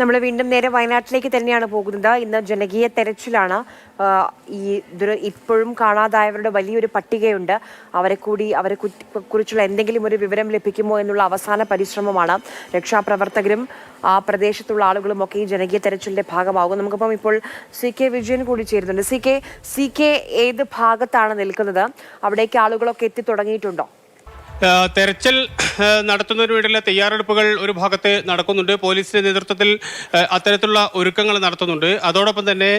നമ്മൾ വീണ്ടും നേരെ വയനാട്ടിലേക്ക് തന്നെയാണ് പോകുന്നത്. ഇന്ന് ജനകീയ തെരച്ചിലാണ്. ഈ ഇപ്പോഴും കാണാതായവരുടെ വലിയൊരു പട്ടികയുണ്ട്. അവരെ കൂടി അവരെ കുറിച്ചുള്ള എന്തെങ്കിലും ഒരു വിവരം ലഭിക്കുമോ എന്നുള്ള അവസാന പരിശ്രമമാണ് രക്ഷാപ്രവർത്തകരും ആ പ്രദേശത്തുള്ള ആളുകളും ഒക്കെ ഈ ജനകീയ തെരച്ചിലിന്റെ ഭാഗമാകും നമുക്കിപ്പം ഇപ്പോൾ സി കെ വിജയൻ കൂടി ചേരുന്നുണ്ട്. സി കെ സി കെ ഏത് ഭാഗത്താണ് നിൽക്കുന്നത്? അവിടേക്ക് ആളുകളൊക്കെ എത്തി തുടങ്ങിയിട്ടുണ്ടോ? തെരച്ചിൽ നടത്തുന്നതിന് വേണ്ടിയുള്ള തയ്യാറെടുപ്പുകൾ ഒരു ഭാഗത്ത് നടക്കുന്നുണ്ട്. പോലീസിന്റെ നേതൃത്വത്തിൽ അത്തരത്തിലുള്ള ഒരുക്കങ്ങൾ നടത്തുന്നുണ്ട്. അതോടൊപ്പം തന്നെ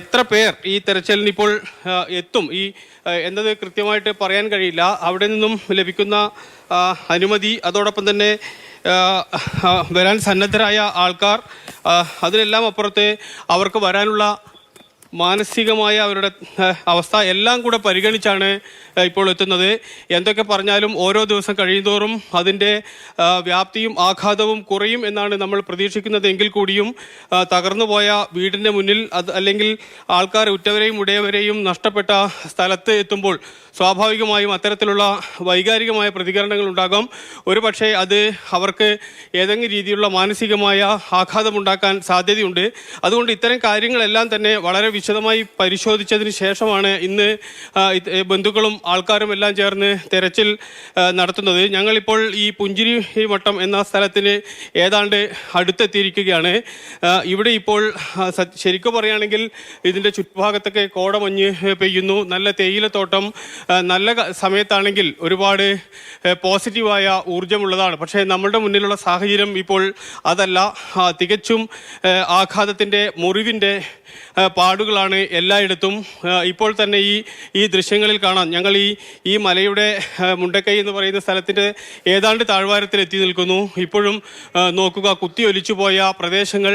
എത്ര പേർ ഈ തെരച്ചിലിന് ഇപ്പോൾ എത്തും? ഈ എന്നത് കൃത്യമായിട്ട് പറയാൻ കഴിയില്ല. അവിടെ നിന്നും ലഭിക്കുന്ന അനുമതി അതോടൊപ്പം തന്നെ വരാൻ സന്നദ്ധരായ ആൾക്കാർ അതിനെല്ലാം അപ്പുറത്ത് അവർക്ക് വരാനുള്ള മാനസികമായ അവരുടെ അവസ്ഥ എല്ലാം കൂടെ പരിഗണിച്ചാണ് ഇപ്പോൾ എത്തുന്നത്. എന്തൊക്കെ പറഞ്ഞാലും ഓരോ ദിവസം കഴിയുന്തോറും അതിന്റെ വ്യാപ്തിയും ആഘാതവും കുറയും എന്നാണ് നമ്മൾ പ്രതീക്ഷിക്കുന്നത്. എങ്കിൽ കൂടിയും തകർന്നു പോയ വീടിന്റെ മുന്നിൽ അത് അല്ലെങ്കിൽ ആൾക്കാർ ഉറ്റവരെയും ഉടയവരെയും നഷ്ടപ്പെട്ട സ്ഥലത്ത് എത്തുമ്പോൾ സ്വാഭാവികമായും അത്തരത്തിലുള്ള വൈകാരികമായ പ്രതികരണങ്ങൾ ഉണ്ടാകാം. ഒരു പക്ഷേ അത് അവർക്ക് ഏതെങ്കിലും രീതിയിലുള്ള മാനസികമായ ആഘാതമുണ്ടാക്കാൻ സാധ്യതയുണ്ട്. അതുകൊണ്ട് ഇത്തരം കാര്യങ്ങളെല്ലാം തന്നെ വളരെ വിശദമായി പരിശോധിച്ചതിന് ശേഷമാണ് ഇന്ന് ബന്ധുക്കളും ആൾക്കാരും എല്ലാം ചേർന്ന് തെരച്ചിൽ നടത്തുന്നത്. ഞങ്ങളിപ്പോൾ ഈ പുഞ്ചിരി വട്ടം എന്ന സ്ഥലത്തിന് ഏതാണ്ട് അടുത്തെത്തിയിരിക്കുകയാണ്. ഇവിടെ ഇപ്പോൾ ശരിക്കും പറയുകയാണെങ്കിൽ ഇതിന്റെ ചുറ്റുഭാഗത്തൊക്കെ കോടമഞ്ഞ് പെയ്യുന്നു. നല്ല തേയിലത്തോട്ടം നല്ല സമയത്താണെങ്കിൽ ഒരുപാട് പോസിറ്റീവായ ഊർജമുള്ളതാണ്. പക്ഷേ നമ്മളുടെ മുന്നിലുള്ള സാഹചര്യം ഇപ്പോൾ അതല്ല. തികച്ചും ആഘാതത്തിന്റെ മുറിവിന്റെ ഏ, പാടുകളാണ് എല്ലായിടത്തും ഇപ്പോൾ തന്നെ ഈ ഈ ദൃശ്യങ്ങളിൽ കാണാം. ഞങ്ങൾ ഈ ഈ മലയുടെ മുണ്ടക്കൈ എന്ന് പറയുന്ന സ്ഥലത്തിന്റെ ഏതാണ്ട് താഴ്വാരത്തിൽ എത്തി നിൽക്കുന്നു. ഇപ്പോഴും നോക്കുക കുത്തിയൊലിച്ചു പോയ പ്രദേശങ്ങൾ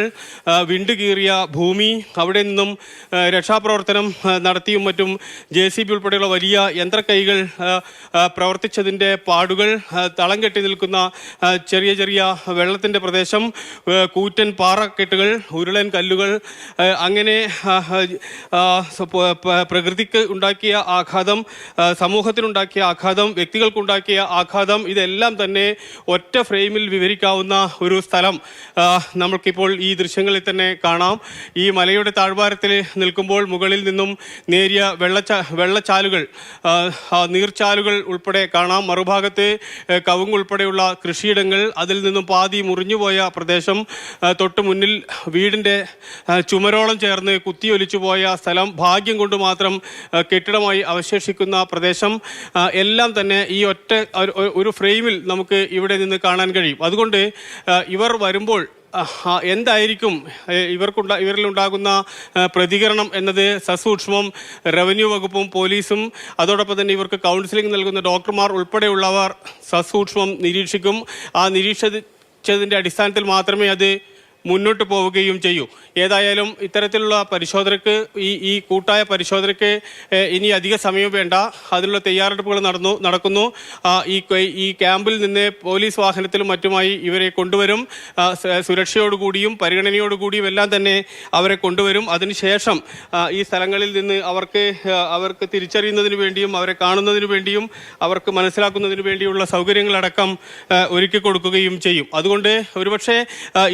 വിണ്ടുകീറിയ ഭൂമി അവിടെ നിന്നും രക്ഷാപ്രവർത്തനം നടത്തിയും മറ്റും ജെ സി ബി ഉൾപ്പെടെയുള്ള വലിയ യന്ത്രക്കൈകൾ പ്രവർത്തിച്ചതിന്റെ പാടുകൾ തളം കെട്ടി നിൽക്കുന്ന ചെറിയ ചെറിയ വെള്ളത്തിന്റെ പ്രദേശം കൂറ്റൻ പാറക്കെട്ടുകൾ ഉരുളൻ കല്ലുകൾ അങ്ങനെ പ്രകൃതിക്ക് ഉണ്ടാക്കിയ ആഘാതം സമൂഹത്തിനുണ്ടാക്കിയ ആഘാതം വ്യക്തികൾക്കുണ്ടാക്കിയ ആഘാതം ഇതെല്ലാം തന്നെ ഒറ്റ ഫ്രെയിമിൽ വിവരിക്കാവുന്ന ഒരു സ്ഥലം നമുക്കിപ്പോൾ ഈ ദൃശ്യങ്ങളിൽ തന്നെ കാണാം. ഈ മലയുടെ താഴ്വാരത്തിൽ നിൽക്കുമ്പോൾ മുകളിൽ നിന്നും നേരിയ വെള്ളച്ചാ വെള്ളച്ചാലുകൾ നീർച്ചാലുകൾ ഉൾപ്പെടെ കാണാം. മറുഭാഗത്ത് കവുങ്ങ് ഉൾപ്പെടെയുള്ള കൃഷിയിടങ്ങൾ അതിൽ നിന്നും പാതി മുറിഞ്ഞുപോയ പ്രദേശം തൊട്ട് മുന്നിൽ വീടിന്റെ ചുമരോളം ചേർന്ന് കുത്തിയൊലിച്ചു പോയ സ്ഥലം ഭാഗ്യം കൊണ്ട് മാത്രം കെട്ടിടമായി അവശേഷിക്കുന്ന പ്രദേശം എല്ലാം തന്നെ ഈ ഒറ്റ ഒരു- ഫ്രെയിമിൽ നമുക്ക് ഇവിടെ നിന്ന് കാണാൻ കഴിയും. അതുകൊണ്ട് ഇവർ വരുമ്പോൾ എന്തായിരിക്കും ഇവർക്കുണ്ട ഇവരിലുണ്ടാകുന്ന പ്രതികരണം എന്നത് സസൂക്ഷ്മം റവന്യൂ വകുപ്പും പോലീസും അതോടൊപ്പം തന്നെ ഇവർക്ക് കൗൺസിലിംഗ് നൽകുന്ന ഡോക്ടർമാർ ഉൾപ്പെടെയുള്ളവർ സസൂക്ഷ്മം നിരീക്ഷിക്കും. ആ നിരീക്ഷിച്ചതിന്റെ അടിസ്ഥാനത്തിൽ മാത്രമേ അത് മുന്നോട്ട് പോവുകയും ചെയ്യൂ. ഏതായാലും ഇത്തരത്തിലുള്ള പരിശോധനയ്ക്ക് ഈ ഈ കൂട്ടായ പരിശോധനയ്ക്ക് ഇനി അധിക സമയം വേണ്ട. അതിനുള്ള തയ്യാറെടുപ്പുകൾ നടന്നു നടക്കുന്നു. ഈ ഈ ക്യാമ്പിൽ നിന്ന് പോലീസ് വാഹനത്തിലും മറ്റുമായി ഇവരെ കൊണ്ടുവരും. സുരക്ഷയോടുകൂടിയും പരിഗണനയോടുകൂടിയും എല്ലാം തന്നെ അവരെ കൊണ്ടുവരും. അതിനുശേഷം ഈ സ്ഥലങ്ങളിൽ നിന്ന് അവർക്ക് അവർക്ക് തിരിച്ചറിയുന്നതിന് വേണ്ടിയും അവരെ കാണുന്നതിന് വേണ്ടിയും അവർക്ക് മനസ്സിലാക്കുന്നതിന് വേണ്ടിയുള്ള സൗകര്യങ്ങളടക്കം ഒരുക്കി കൊടുക്കുകയും ചെയ്യും. അതുകൊണ്ട് ഒരുപക്ഷെ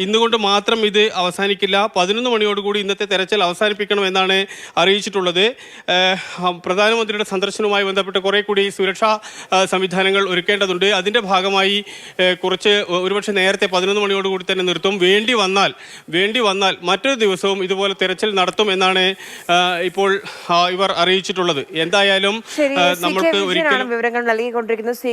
ഇന്നുകൊണ്ട് മാത്രം ഇത് അവസാനിക്കില്ല. പതിനൊന്ന് മണിയോടുകൂടി ഇന്നത്തെ തെരച്ചിൽ അവസാനിപ്പിക്കണമെന്നാണ് അറിയിച്ചിട്ടുള്ളത്. പ്രധാനമന്ത്രിയുടെ സന്ദർശനവുമായി ബന്ധപ്പെട്ട് കുറെ കൂടി സുരക്ഷാ സംവിധാനങ്ങൾ ഒരുക്കേണ്ടതുണ്ട്. അതിന്റെ ഭാഗമായി കുറച്ച് ഒരുപക്ഷെ നേരത്തെ പതിനൊന്ന് മണിയോടുകൂടി തന്നെ നിർത്തും. വേണ്ടി വന്നാൽ വേണ്ടി വന്നാൽ മറ്റൊരു ദിവസവും ഇതുപോലെ തെരച്ചിൽ നടത്തും എന്നാണ് ഇപ്പോൾ ഇവർ അറിയിച്ചിട്ടുള്ളത്. എന്തായാലും നമ്മൾക്ക് ഒരിക്കലും വിവരങ്ങൾ നൽകിക്കൊണ്ടിരിക്കുന്നത്. സി